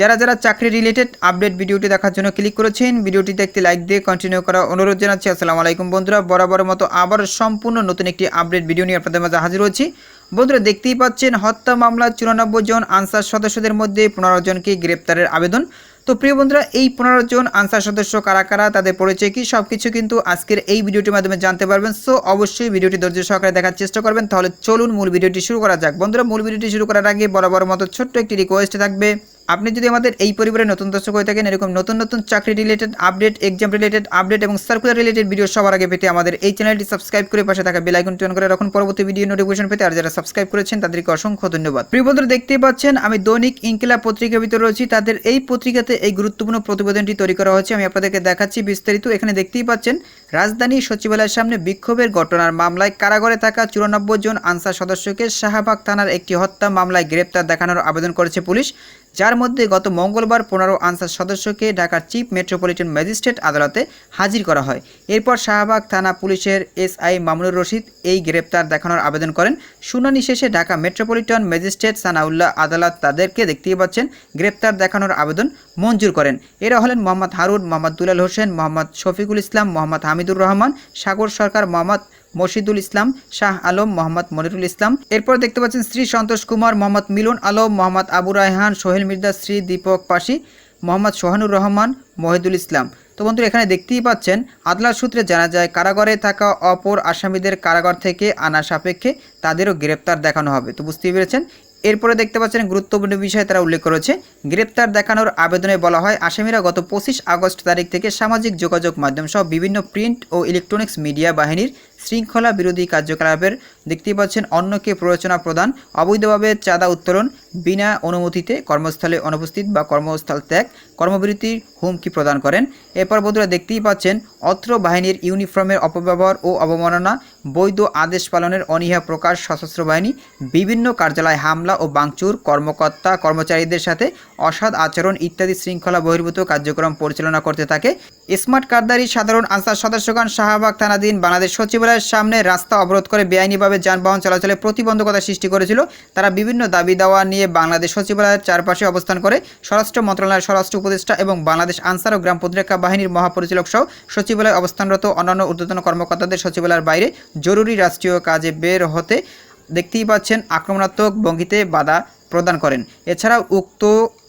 যারা যারা চাকরি রিলেটেড আপডেট ভিডিওটি দেখার জন্য ক্লিক করেছেন, ভিডিওটি দেখতে লাইক দিয়ে কন্টিনিউ করা অনুরোধ জানাচ্ছি। আসসালামু আলাইকুম বন্ধুরা বরাবর মতো আবার সম্পূর্ণ নতুন একটি আপডেট ভিডিও নিয়ে আপনাদের মাঝে হাজির হচ্ছি বন্ধুরা, দেখতেই পাচ্ছেন, হত্যা মামলা চুরানব্বই জন আনসার সদস্যদের মধ্যে পনেরো জনকে গ্রেপ্তারের আবেদন। তো প্রিয় বন্ধুরা, এই পনেরো জন আনসার সদস্য কারা কারা, তাদের পরিচয় কি সব কিছু কিন্তু আজকের এই ভিডিওটির মাধ্যমে জানতে পারবেন। সো অবশ্যই ভিডিওটি ধৈর্য সহকারে দেখার চেষ্টা করবেন। তাহলে চলুন মূল ভিডিওটি শুরু করা যাক। বন্ধুরা, মূল ভিডিওটি শুরু করার আগে বরাবর মতো ছোট্ট একটি রিকোয়েস্ট থাকবে। আপনি যদি আমাদের এই পরিবারের নতুন দর্শক হয়ে থাকেন, এরকম নতুন নতুন চাকরি related update exam related update এবং সার্কুলার রিলেটেড ভিডিও সবার আগে পেতে আমাদের এই চ্যানেলটি সাবস্ক্রাইব করে পাশে থাকা বেল আইকনটি অন করে রাখুন। পরবর্তী ভিডিও নোটিফিকেশন পেতে আর যারা সাবস্ক্রাইব করেছেন, তাদেরকে অসংখ্য ধন্যবাদ। প্রিয় বন্ধুরা, দেখতেই পাচ্ছেন, আমি দৈনিক ইনকিলা পত্রিকার ভিতরে রয়েছি। তাদের এই পত্রিকাতে এই গুরুত্বপূর্ণ প্রতিবেদনটি তৈরি করা হয়েছে। আমি আপনাদেরকে দেখাচ্ছি বিস্তারিত। এখানে দেখতেই পাচ্ছেন রাজধানী সচিবালয়ের সামনে বিক্ষোভের ঘটনার মামলায় কারাগারে থাকা চুরানব্বই জন আনসার সদস্যকে শাহবাগ থানার একটি হত্যা মামলায় গ্রেপ্তার দেখানোর আবেদন করেছে পুলিশ, যার মধ্যে গত মঙ্গলবার পনেরো আনসার সদস্যকে ঢাকার চিফ মেট্রোপলিটন ম্যাজিস্ট্রেট আদালতে হাজির করা হয়। এরপর শাহবাগ থানা পুলিশের এসআই মামুনুর রশিদ এই গ্রেপ্তার দেখানোর আবেদন করেন। শুনানি শেষে ঢাকা মেট্রোপলিটন ম্যাজিস্ট্রেট সানাউল্লাহ আদালত তাদেরকে দেখতেই পাচ্ছেন, গ্রেপ্তার দেখানোর আবেদন মঞ্জুর করেন। এরা হলেন মোহাম্মদ হারুন, মোহাম্মদ দুলাল হোসেন, মোহাম্মদ শফিকুল ইসলাম, মোহাম্মদ হামিদুর রহমান, সাগর সরকার মোহাম্মদ মসজিদুল ইসলাম, শাহ আলম মোহাম্মদ মনিরুল ইসলাম। এরপর দেখতে পাচ্ছেন শ্রী সন্তোষ কুমার, মোহাম্মদ মিলন আলম, মোহাম্মদ আবু রায়হান, সোহেল মির্জা শ্রী দীপক পাশি, মোহাম্মদ সোহানুর রহমান, মহিদুল ইসলাম। তো বন্ধুরা, এখানে দেখতেই পাচ্ছেন, আদালত সূত্রে জানা যায়, কারাগারে থাকা অপর আসামিদের কারাগার থেকে আনা সাপেক্ষে তাদেরও গ্রেপ্তার দেখানো হবে। তো বুঝতেই পেরেছেন এরপরে দেখতে পাচ্ছেন গুরুত্বপূর্ণ বিষয় তারা উল্লেখ করেছে। গ্রেপ্তার দেখানোর আবেদনে বলা হয়, আসামিরা গত পঁচিশ আগস্ট তারিখ থেকে সামাজিক যোগাযোগ মাধ্যম সহ বিভিন্ন প্রিন্ট ও ইলেকট্রনিক্স মিডিয়া বাহিনীর শৃঙ্খলা বিরোধী কার্যকলাপের দেখতেই পাচ্ছেন অন্যকে প্ররোচনা প্রদান, অবৈধভাবে চাঁদা উত্তোলন, বিনা অনুমতিতে কর্মস্থলে অনুপস্থিত বা কর্মস্থল ত্যাগ, কর্মবিরতির হুমকি প্রদান করেন। এরপর বন্ধুরা দেখতেই পাচ্ছেন, অত্র বাহিনীর ইউনিফর্মের অপব্যবহার ও অবমাননা বৈধ আদেশ পালনের অনীহা প্রকাশ সশস্ত্র বাহিনী, বিভিন্ন কার্যালয় হামলা ও বাংচুর কর্মকর্তা, কর্মচারীদের সাথে অসৎ আচরণ ইত্যাদি শৃঙ্খলা বহির্ভূত কার্যক্রম পরিচালনা করতে থাকে। স্মার্ট কার্ডদারি সাধারণ আনসার সদস্যগণ শাহবাগ থানাধীন বাংলাদেশ সচিবালয়ের সামনে রাস্তা অবরোধ করে বেআইনিভাবে যানবাহন চলাচলে প্রতিবন্ধকতা সৃষ্টি করেছিল। তারা বিভিন্ন দাবি দাওয়া নিয়ে বাংলাদেশ সচিবালয়ের চারপাশে অবস্থান করে। স্বরাষ্ট্র মন্ত্রণালয়ের স্বরাষ্ট্র উপদেষ্টা এবং বাংলাদেশ আনসার ও গ্রাম প্রতিরক্ষা বাহিনীর মহাপরিচালক সহ সচিবালয়ে অবস্থানরত অন্যান্য ঊর্ধ্বতন কর্মকর্তাদের সচিবালয়ের বাইরে জরুরি রাষ্ট্রীয় কাজে বের হতে দেখতেই পাচ্ছেন আক্রমণাত্মক ভঙ্গিতে বাধা প্রদান করেন। এছাড়াও উক্ত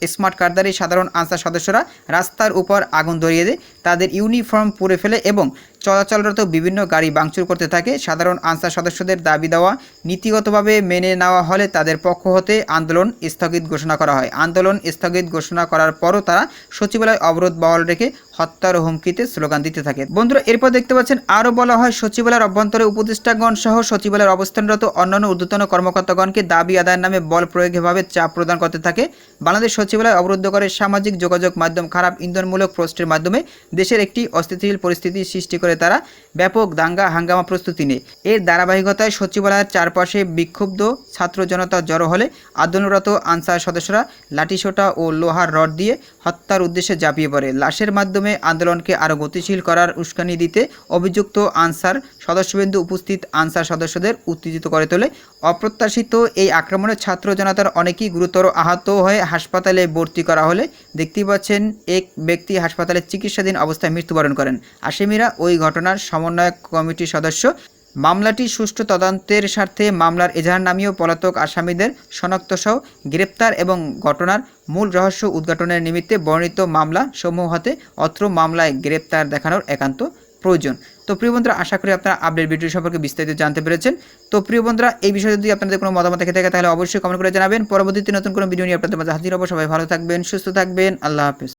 স্মার্ট কার্ডধারী সাধারণ আনসার সদস্যরা রাস্তার উপর আগুন ধরিয়ে দেয় তাদের ইউনিফর্ম পুড়ে ফেলে এবং চলাচলরত বিভিন্ন গাড়ি ভাঙচুর করতে থাকে। সাধারণ আনসার সদস্যদের দাবি দেওয়া, নীতিগতভাবে মেনে নেওয়া হলে তাদের পক্ষ হতে আন্দোলন স্থগিত ঘোষণা করা হয়। আন্দোলন স্থগিত ঘোষণা করার পরও তারা সচিবালয় অবরোধ বহাল রেখে হত্যার হুমকিতে স্লোগান দিতে থাকে। বন্ধুরা, এরপর দেখতে পাচ্ছেন, আরও বলা হয়, সচিবালয়ের অভ্যন্তরে উপদেষ্টাগণ সহ সচিবালয়ের অবস্থানরত অন্যান্য ঊর্ধ্বতন কর্মকর্তাগণকে দাবি আদায়ের নামে বল প্রয়োগভাবে চাপ প্রদান করতে থাকে। বাংলাদেশ সচিবালয় অবরুদ্ধ করে সামাজিক যোগাযোগ মাধ্যম খারাপ ইন্ধনমূলক পোস্টের মাধ্যমে দেশের একটি অস্থিতিশীল পরিস্থিতি সৃষ্টি করে তারা ব্যাপক দাঙ্গা হাঙ্গামা প্রস্তুতি নেয়। এর ধারাবাহিকতায় সচিবালয়ের চারপাশে বিক্ষুব্ধ ছাত্র জনতা জড়ো হলে আন্দোলনরত আনসার সদস্যরা লাঠিসোটা ও লোহার রড দিয়ে হত্যার উদ্দেশ্যে ঝাঁপিয়ে পড়ে। লাশের মাধ্যমে আন্দোলনকে আরও গতিশীল করার উস্কানি দিতে অভিযুক্ত আনসার সদস্যবিন্দু উপস্থিত আনসার সদস্যদের উত্তেজিত করে তোলে। অপ্রত্যাশিত এই আক্রমণে ছাত্র জনতার অনেকেই গুরুতর আহত হয়ে হাসপাতালে ভর্তি করা হলে দেখতেই পাচ্ছেন, এক ব্যক্তি হাসপাতালে চিকিৎসাধীন অবস্থায় মৃত্যুবরণ করেন। আসামিরা ওই ঘটনার সমন্বয়ক কমিটির সদস্য। মামলাটি সুষ্ঠু তদন্তের স্বার্থে মামলার এজাহার নামীয় পলাতক আসামিদের শনাক্তসহ গ্রেপ্তার এবং ঘটনার মূল রহস্য উদ্ঘাটনের নিমিত্তে বর্ণিত মামলা সমূহ হাতে অত্র মামলায় গ্রেপ্তার দেখানোর একান্ত প্রয়োজন। তো প্রিয় বন্ধুরা, আশা করি আপনারা আপডেট ভিডিও সম্পর্কে বিস্তারিত জানতে পেরেছেন। তো প্রিয় বন্ধুরা, এই বিষয়ে যদি আপনাদের কোনো মতামত থেকে থাকে, তাহলে অবশ্যই কমেন্ট করে জানাবেন। পরবর্তীতে নতুন কোনো ভিডিও নিয়ে আপনাদের মাঝে হাজির হব। সবাই ভালো থাকবেন, সুস্থ থাকবেন। আল্লাহ হাফেজ।